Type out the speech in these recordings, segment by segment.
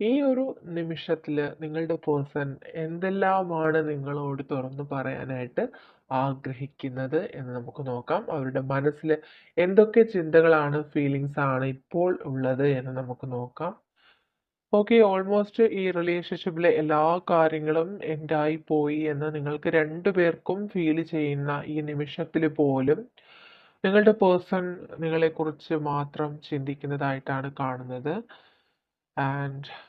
ഈ ഒരു നിമിഷത്തിൽ നിങ്ങളുടെ പേഴ്സൺ എന്തെല്ലാമാണ് നിങ്ങളോട് തുറന്നു പറയാനായിട്ട് ആഗ്രഹിക്കുന്നത് എന്ന് നമുക്ക് നോക്കാം. അവരുടെ മനസ്സിൽ എന്തൊക്കെ ചിന്തകളാണ്, ഫീലിങ്സ് ആണ് ഇപ്പോൾ ഉള്ളത് എന്ന് നമുക്ക് നോക്കാം. ഓക്കെ. ഓൾമോസ്റ്റ് ഈ റിലേഷൻഷിപ്പിലെ എല്ലാ കാര്യങ്ങളും എൻഡായി പോയി എന്ന് നിങ്ങൾക്ക് രണ്ടു പേർക്കും ഫീൽ ചെയ്യുന്ന ഈ നിമിഷത്തിൽ പോലും നിങ്ങളുടെ പേഴ്സൺ നിങ്ങളെക്കുറിച്ച് മാത്രം ചിന്തിക്കുന്നതായിട്ടാണ് കാണുന്നത്. ആൻഡ്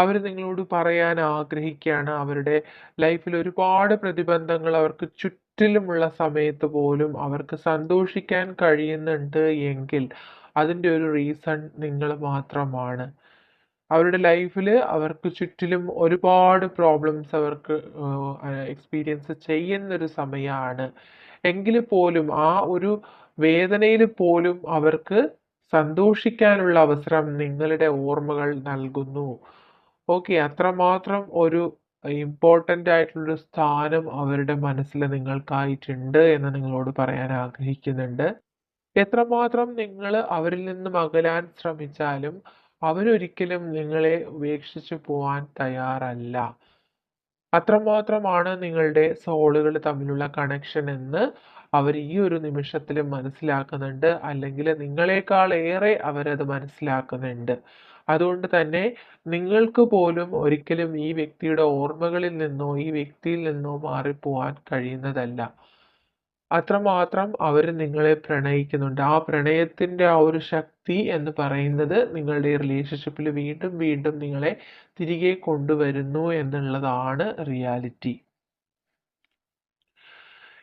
അവർ നിങ്ങളോട് പറയാൻ ആഗ്രഹിക്കുകയാണ്. അവരുടെ ലൈഫിൽ ഒരുപാട് പ്രതിബന്ധങ്ങൾ അവർക്ക് ചുറ്റിലുമുള്ള സമയത്ത് പോലും അവർക്ക് സന്തോഷിക്കാൻ കഴിയുന്നുണ്ട് എങ്കിൽ അതിന്റെ ഒരു റീസൺ നിങ്ങൾ മാത്രമാണ്. അവരുടെ ലൈഫിൽ അവർക്ക് ചുറ്റിലും ഒരുപാട് പ്രോബ്ലംസ് അവർക്ക് എക്സ്പീരിയൻസ് ചെയ്യുന്നൊരു സമയമാണ് എങ്കിൽ പോലും ആ ഒരു വേദനയിൽ പോലും അവർക്ക് സന്തോഷിക്കാനുള്ള അവസരം നിങ്ങളുടെ ഓർമ്മകൾ നൽകുന്നു. ഓക്കെ. അത്രമാത്രം ഒരു ഇമ്പോർട്ടന്റ് ആയിട്ടുള്ളൊരു സ്ഥാനം അവരുടെ മനസ്സിൽ നിങ്ങൾക്കായിട്ടുണ്ട് എന്ന് നിങ്ങളോട് പറയാൻ ആഗ്രഹിക്കുന്നുണ്ട്. എത്രമാത്രം നിങ്ങൾ അവരിൽ നിന്നും അകലാൻ ശ്രമിച്ചാലും അവരൊരിക്കലും നിങ്ങളെ ഉപേക്ഷിച്ചു പോവാൻ തയ്യാറല്ല. അത്രമാത്രമാണ് നിങ്ങളുടെ സോളുകൾ തമ്മിലുള്ള കണക്ഷൻ എന്ന് അവർ ഈ ഒരു നിമിഷത്തിൽ മനസ്സിലാക്കുന്നുണ്ട്. അല്ലെങ്കിൽ നിങ്ങളെക്കാൾ ഏറെ അവരത് മനസ്സിലാക്കുന്നുണ്ട്. അതുകൊണ്ട് തന്നെ നിങ്ങൾക്ക് പോലും ഒരിക്കലും ഈ വ്യക്തിയുടെ ഓർമ്മകളിൽ നിന്നോ ഈ വ്യക്തിയിൽ നിന്നോ മാറിപ്പോവാൻ കഴിയുന്നതല്ല. അത്രമാത്രം അവർ നിങ്ങളെ പ്രണയിക്കുന്നുണ്ട്. ആ പ്രണയത്തിന്റെ ആ ഒരു ശക്തി എന്ന് പറയുന്നത് നിങ്ങളുടെ റിലേഷൻഷിപ്പിൽ വീണ്ടും വീണ്ടും നിങ്ങളെ തിരികെ കൊണ്ടുവരുന്നു എന്നുള്ളതാണ് റിയാലിറ്റി.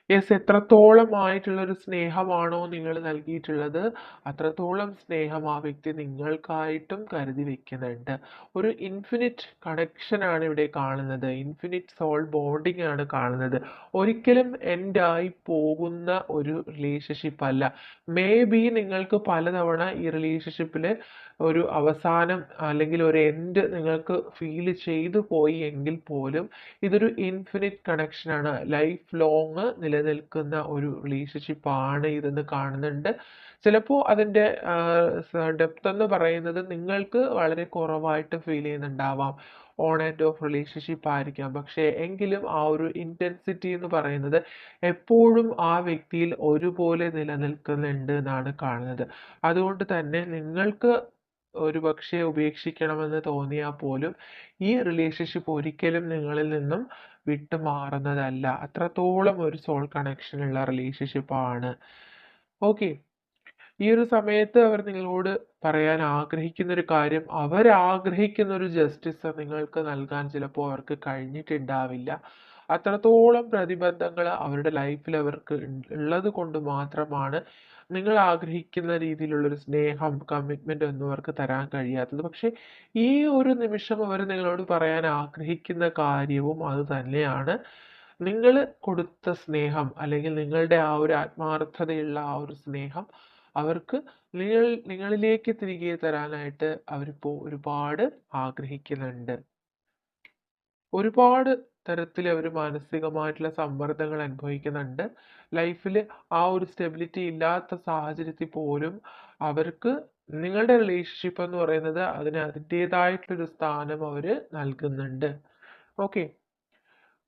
യെസ്. എത്രത്തോളമായിട്ടുള്ളൊരു സ്നേഹമാണോ നിങ്ങൾ നൽകിയിട്ടുള്ളത് അത്രത്തോളം സ്നേഹം ആ വ്യക്തി നിങ്ങൾക്കായിട്ടും കരുതി വെക്കുന്നുണ്ട്. ഒരു ഇൻഫിനിറ്റ് കണക്ഷൻ ആണ് ഇവിടെ കാണുന്നത്. ഇൻഫിനിറ്റ് സോൾ ബോണ്ടിങ് ആണ് കാണുന്നത്. ഒരിക്കലും എൻഡായി പോകുന്ന ഒരു റിലേഷൻഷിപ്പ് അല്ല. മേ ബി നിങ്ങൾക്ക് പലതവണ ഈ റിലേഷൻഷിപ്പിൽ ഒരു അവസാനം അല്ലെങ്കിൽ ഒരു എൻഡ് നിങ്ങൾക്ക് ഫീൽ ചെയ്തു പോയി എങ്കിൽ പോലും ഇതൊരു ഇൻഫിനിറ്റ് കണക്ഷൻ ആണ്. ലൈഫ് ലോങ് നിലനിൽക്കുന്ന ഒരു റിലേഷൻഷിപ്പ് ആണ് ഇതെന്ന് കാണുന്നുണ്ട്. ചിലപ്പോ അതിന്റെ ആഹ് ഡെപ്ത് എന്ന് പറയുന്നത് നിങ്ങൾക്ക് വളരെ കുറവായിട്ട് ഫീൽ ചെയ്യുന്നുണ്ടാവാം. ഓൺ ആൻഡ് ഓഫ് റിലേഷൻഷിപ്പ് ആയിരിക്കാം. പക്ഷേ എങ്കിലും ആ ഒരു ഇന്റൻസിറ്റി എന്ന് പറയുന്നത് എപ്പോഴും ആ വ്യക്തിയിൽ ഒരുപോലെ നിലനിൽക്കുന്നുണ്ട് എന്നാണ് കാണുന്നത്. അതുകൊണ്ട് തന്നെ നിങ്ങൾക്ക് ഒരു ഒരുപക്ഷേ ഉപേക്ഷിക്കണമെന്ന് തോന്നിയാൽ പോലും ഈ റിലേഷൻഷിപ്പ് ഒരിക്കലും നിങ്ങളിൽ നിന്നും വിട്ടുമാറുന്നതല്ല. അത്രത്തോളം ഒരു സോൾ കണക്ഷൻ ഉള്ള റിലേഷൻഷിപ്പ് ആണ്. ഓക്കെ. ഈ ഒരു സമയത്ത് അവർ നിങ്ങളോട് പറയാൻ ആഗ്രഹിക്കുന്ന ഒരു കാര്യം അവരാഗ്രഹിക്കുന്ന ഒരു ജസ്റ്റിസ് നിങ്ങൾക്ക് നൽകാൻ ചിലപ്പോൾ അവർക്ക് കഴിഞ്ഞിട്ടുണ്ടാവില്ല. അത്രത്തോളം പ്രതിബന്ധങ്ങൾ അവരുടെ ലൈഫിൽ അവർക്ക് ഉള്ളത് കൊണ്ട് മാത്രമാണ് നിങ്ങൾ ആഗ്രഹിക്കുന്ന രീതിയിലുള്ള ഒരു സ്നേഹം, കമ്മിറ്റ്മെന്റ് ഒന്നും അവർക്ക് തരാൻ കഴിയാത്തത്. പക്ഷേ ഈ ഒരു നിമിഷം അവർ നിങ്ങളോട് പറയാൻ ആഗ്രഹിക്കുന്ന കാര്യവും അത് തന്നെയാണ്. നിങ്ങൾ കൊടുത്ത സ്നേഹം അല്ലെങ്കിൽ നിങ്ങളുടെ ആ ഒരു ആത്മാർത്ഥതയുള്ള ആ ഒരു സ്നേഹം അവർക്ക് നിങ്ങൾ നിങ്ങളിലേക്ക് തിരികെ തരാനായിട്ട് അവരിപ്പോ ഒരുപാട് ആഗ്രഹിക്കുന്നുണ്ട്. ഒരുപാട് തരത്തിൽ അവർ മാനസികമായിട്ടുള്ള സമ്മർദ്ദങ്ങൾ അനുഭവിക്കുന്നുണ്ട്. ലൈഫിൽ ആ ഒരു സ്റ്റെബിലിറ്റി ഇല്ലാത്ത സാഹചര്യത്തിൽ പോലും അവർക്ക് നിങ്ങളുടെ റിലേഷൻഷിപ്പ് എന്ന് പറയുന്നത് അതിന് അതിന്റേതായിട്ടുള്ളൊരു സ്ഥാനം അവർ നൽകുന്നുണ്ട്. ഓക്കെ.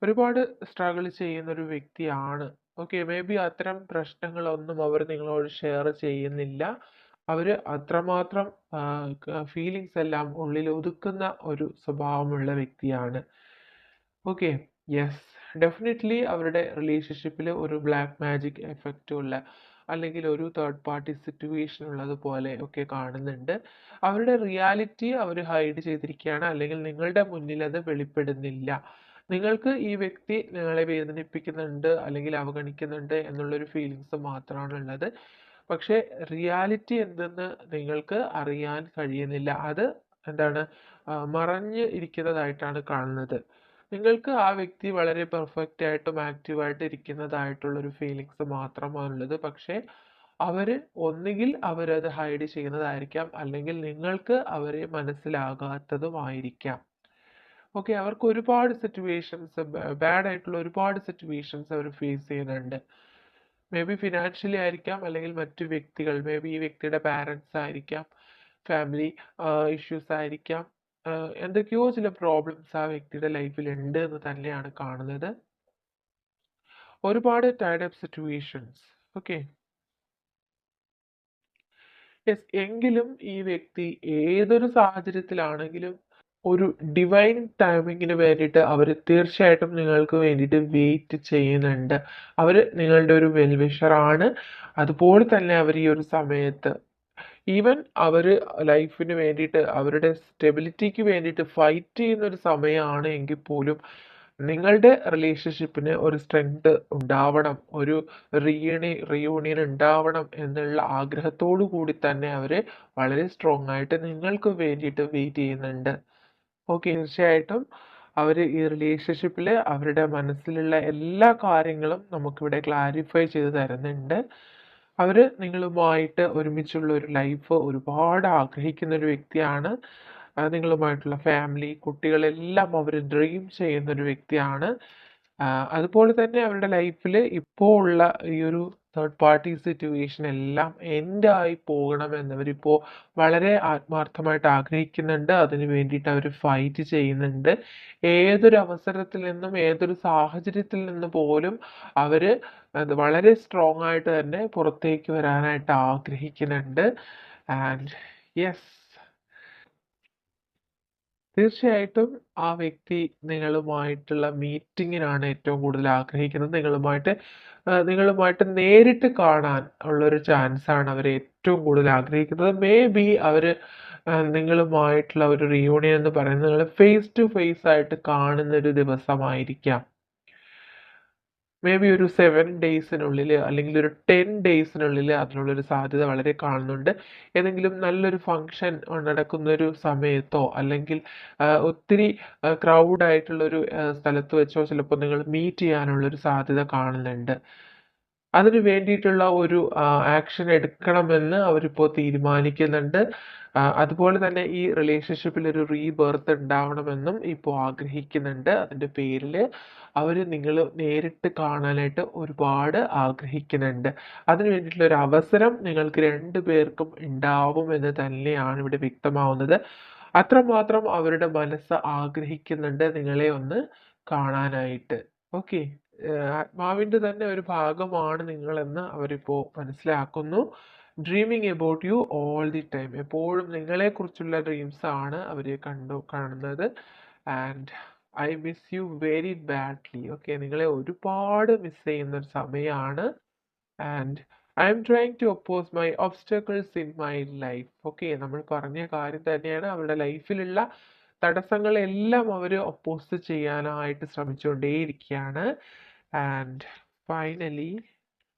ഒരുപാട് സ്ട്രഗിൾ ചെയ്യുന്ന ഒരു വ്യക്തിയാണ്. ഓക്കെ. മേ ബി അത്തരം പ്രശ്നങ്ങളൊന്നും അവർ നിങ്ങളോട് ഷെയർ ചെയ്യുന്നില്ല. അവർ അത്രമാത്രം ഫീലിങ്സ് എല്ലാം ഉള്ളിൽ ഒതുക്കുന്ന ഒരു സ്വഭാവമുള്ള വ്യക്തിയാണ്. ഓക്കെ. യെസ്. ഡെഫിനറ്റ്ലി അവരുടെ റിലേഷൻഷിപ്പിൽ ഒരു ബ്ലാക്ക് മാജിക് എഫക്റ്റ് ഉള്ള അല്ലെങ്കിൽ ഒരു തേർഡ് പാർട്ടി സിറ്റുവേഷൻ ഉള്ളതുപോലെ ഒക്കെ കാണുന്നുണ്ട്. അവരുടെ റിയാലിറ്റി അവർ ഹൈഡ് ചെയ്തിരിക്കുകയാണ്. അല്ലെങ്കിൽ നിങ്ങളുടെ മുന്നിൽ അത് വെളിപ്പെടുന്നില്ല. നിങ്ങൾക്ക് ഈ വ്യക്തി നിങ്ങളെ വേദനിപ്പിക്കുന്നുണ്ട് അല്ലെങ്കിൽ അവഗണിക്കുന്നുണ്ട് എന്നുള്ളൊരു ഫീലിങ്സ് മാത്രമാണ് ഉള്ളത്. പക്ഷേ റിയാലിറ്റി എന്തെന്ന് നിങ്ങൾക്ക് അറിയാൻ കഴിയുന്നില്ല. അത് എന്താണ് മറഞ്ഞ് ഇരിക്കുന്നതായിട്ടാണ് കാണുന്നത്. നിങ്ങൾക്ക് ആ വ്യക്തി വളരെ പെർഫെക്റ്റ് ആയിട്ടും ആക്റ്റീവായിട്ട് ഇരിക്കുന്നതായിട്ടുള്ള ഒരു ഫീലിങ്സ് മാത്രമാണുള്ളത്. പക്ഷേ അവർ ഒന്നുകിൽ അവരത് ഹൈഡ് ചെയ്യുന്നതായിരിക്കാം. അല്ലെങ്കിൽ നിങ്ങൾക്ക് അവരെ മനസ്സിലാകാത്തതുമായിരിക്കാം. ഓക്കെ. അവർക്ക് ഒരുപാട് സിറ്റുവേഷൻസ് ബാഡ് ആയിട്ടുള്ള ഒരുപാട് സിറ്റുവേഷൻസ് അവർ ഫേസ് ചെയ്യുന്നുണ്ട്. മേ ബി ഫിനാൻഷ്യലി ആയിരിക്കാം അല്ലെങ്കിൽ മറ്റു വ്യക്തികൾ മേ ബി ഈ വ്യക്തിയുടെ പാരൻസ് ആയിരിക്കാം. ഫാമിലി ഇഷ്യൂസ് ആയിരിക്കാം. എന്തൊക്കെയോ ചില പ്രോബ്ലംസ് ആ വ്യക്തിയുടെ ലൈഫിൽ ഉണ്ട് എന്ന് തന്നെയാണ് കാണുന്നത്. ഒരുപാട് tied up situations. Okay. Yes. എങ്കിലും ഈ വ്യക്തി ഏതൊരു സാഹചര്യത്തിലാണെങ്കിലും ഒരു ഡിവൈൻ ടൈമിങ്ങിന് വേണ്ടിയിട്ട് അവർ തീർച്ചയായിട്ടും നിങ്ങൾക്ക് വേണ്ടിയിട്ട് വെയിറ്റ് ചെയ്യുന്നുണ്ട്. അവർ നിങ്ങളുടെ ഒരു വെൽവിഷറാണ്. അതുപോലെ തന്നെ അവർ ഈ ഒരു സമയത്ത് ഈവൻ അവർ ലൈഫിന് വേണ്ടിയിട്ട് അവരുടെ സ്റ്റെബിലിറ്റിക്ക് വേണ്ടിയിട്ട് ഫൈറ്റ് ചെയ്യുന്ന ഒരു സമയമാണ് എങ്കിൽ പോലും നിങ്ങളുടെ റിലേഷൻഷിപ്പിന് ഒരു സ്ട്രെങ്ത് ഉണ്ടാവണം. ഒരു റീയൂണി റിയൂണിയൻ ഉണ്ടാവണം എന്നുള്ള ആഗ്രഹത്തോടു കൂടി തന്നെ അവർ വളരെ സ്ട്രോങ് ആയിട്ട് നിങ്ങൾക്ക് വേണ്ടിയിട്ട് വെയിറ്റ് ചെയ്യുന്നുണ്ട്. ഓക്കെ. തീർച്ചയായിട്ടും അവർ ഈ റിലേഷൻഷിപ്പിൽ അവരുടെ മനസ്സിലുള്ള എല്ലാ കാര്യങ്ങളും നമുക്കിവിടെ ക്ലാരിഫൈ ചെയ്ത് തരുന്നുണ്ട്. അവർ നിങ്ങളുമായിട്ട് ഒരുമിച്ചുള്ള ഒരു ലൈഫ് ഒരുപാട് ആഗ്രഹിക്കുന്ന ഒരു വ്യക്തിയാണ്. നിങ്ങളുമായിട്ടുള്ള ഫാമിലി, കുട്ടികളെല്ലാം അവർ ഡ്രീം ചെയ്യുന്ന ഒരു വ്യക്തിയാണ്. അതുപോലെ തന്നെ അവരുടെ ലൈഫിൽ ഇപ്പോൾ ഉള്ള ഈ ഒരു തേർഡ് പാർട്ടി സിറ്റുവേഷൻ എല്ലാം എൻഡ് ആയി പോകണം അവരിപ്പോ വളരെ ആത്മാർത്ഥമായിട്ട് ആഗ്രഹിക്കുന്നുണ്ട്. അതിന് വേണ്ടിയിട്ട് അവർ ഫൈറ്റ് ചെയ്യുന്നുണ്ട്. ഏതൊരു അവസരത്തിൽ നിന്നും ഏതൊരു സാഹചര്യത്തിൽ നിന്ന് പോലും അവർ വളരെ സ്ട്രോങ് ആയിട്ട് തന്നെ പുറത്തേക്ക് വരാനായിട്ട് ആഗ്രഹിക്കുന്നുണ്ട്. And yes. തീർച്ചയായിട്ടും ആ വ്യക്തി നിങ്ങളുമായിട്ടുള്ള മീറ്റിങ്ങിനാണ് ഏറ്റവും കൂടുതൽ ആഗ്രഹിക്കുന്നത്. നിങ്ങളുമായിട്ട് ആഹ് നിങ്ങളുമായിട്ട് നേരിട്ട് കാണാൻ ഉള്ളൊരു ചാൻസാണ് അവർ ഏറ്റവും കൂടുതൽ ആഗ്രഹിക്കുന്നത്. മേ ബി അവർ ആഹ് നിങ്ങളുമായിട്ടുള്ള ഒരു റിയൂണിയൻ എന്ന് പറയുന്നത് നിങ്ങൾ ഫേസ് ടു ഫേസ് ആയിട്ട് കാണുന്ന ഒരു ദിവസമായിരിക്കാം. മേ ബി ഒരു സെവൻ ഡേയ്സിനുള്ളിൽ അല്ലെങ്കിൽ ഒരു ടെൻ ഡേയ്സിനുള്ളിൽ അതിനുള്ളൊരു സാധ്യത വളരെ കാണുന്നുണ്ട്. ഏതെങ്കിലും നല്ലൊരു ഫംഗ്ഷൻ നടക്കുന്നൊരു സമയത്തോ അല്ലെങ്കിൽ ഒത്തിരി ക്രൗഡായിട്ടുള്ളൊരു സ്ഥലത്ത് വെച്ചോ ചിലപ്പോൾ നിങ്ങൾ മീറ്റ് ചെയ്യാനുള്ളൊരു സാധ്യത കാണുന്നുണ്ട്. അതിന് വേണ്ടിയിട്ടുള്ള ഒരു ആക്ഷൻ എടുക്കണമെന്ന് അവരിപ്പോ തീരുമാനിക്കുന്നുണ്ട്. അതുപോലെ തന്നെ ഈ റിലേഷൻഷിപ്പിൽ ഒരു റീബർത്ത് ഉണ്ടാവണമെന്നും ഇപ്പോൾ ആഗ്രഹിക്കുന്നുണ്ട്. അതിന്റെ പേരിൽ അവർ നിങ്ങൾ നേരിട്ട് കാണാനായിട്ട് ഒരുപാട് ആഗ്രഹിക്കുന്നുണ്ട്. അതിന് വേണ്ടിയിട്ടുള്ള ഒരു അവസരം നിങ്ങൾക്ക് രണ്ടു പേർക്കും ഉണ്ടാവും എന്ന് തന്നെയാണ് ഇവിടെ വ്യക്തമാവുന്നത്. അത്രമാത്രം അവരുടെ മനസ്സ് ആഗ്രഹിക്കുന്നുണ്ട് നിങ്ങളെ ഒന്ന് കാണാനായിട്ട്. ഓക്കെ. ആത്മാവിന്റെ തന്നെ ഒരു ഭാഗമാണ് നിങ്ങളെന്ന് അവരിപ്പോ മനസ്സിലാക്കുന്നു. Dreaming about you all the time. എപ്പോഴും നിങ്ങളെക്കുറിച്ചുള്ള ഡ്രീംസ് ആണ് അവർ കണ്ടു കാണുന്നത്. And I miss you very badly. Okay. നിങ്ങളെ ഒരുപാട് മിസ് ചെയ്യുന്ന ഒരു സമയമാണ് and I'm trying to oppose my obstacles in my life. Okay. നമ്മൾ പറഞ്ഞ കാര്യം തന്നെയാണ്. അവരുടെ ലൈഫിലുള്ള തടസ്സങ്ങളെല്ലാം അവർ ഒപ്പോസ് ചെയ്യാനായിട്ട് ശ്രമിച്ചുകൊണ്ടേയിരിക്കുകയാണ്. And finally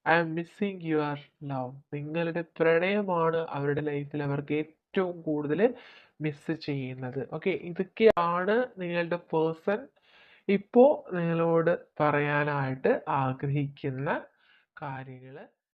I'm missing your love. നിങ്ങളുടെ പ്രണയമാണ് അവരുടെ ലൈഫിൽ അവർക്ക് ഏറ്റവും കൂടുതൽ മിസ് ചെയ്യുന്നത്. ഓക്കെ. ഇതൊക്കെയാണ് നിങ്ങളുടെ പേഴ്സൺ ഇപ്പോ നിങ്ങളോട് പറയാനായിട്ട് ആഗ്രഹിക്കുന്ന കാര്യങ്ങൾ.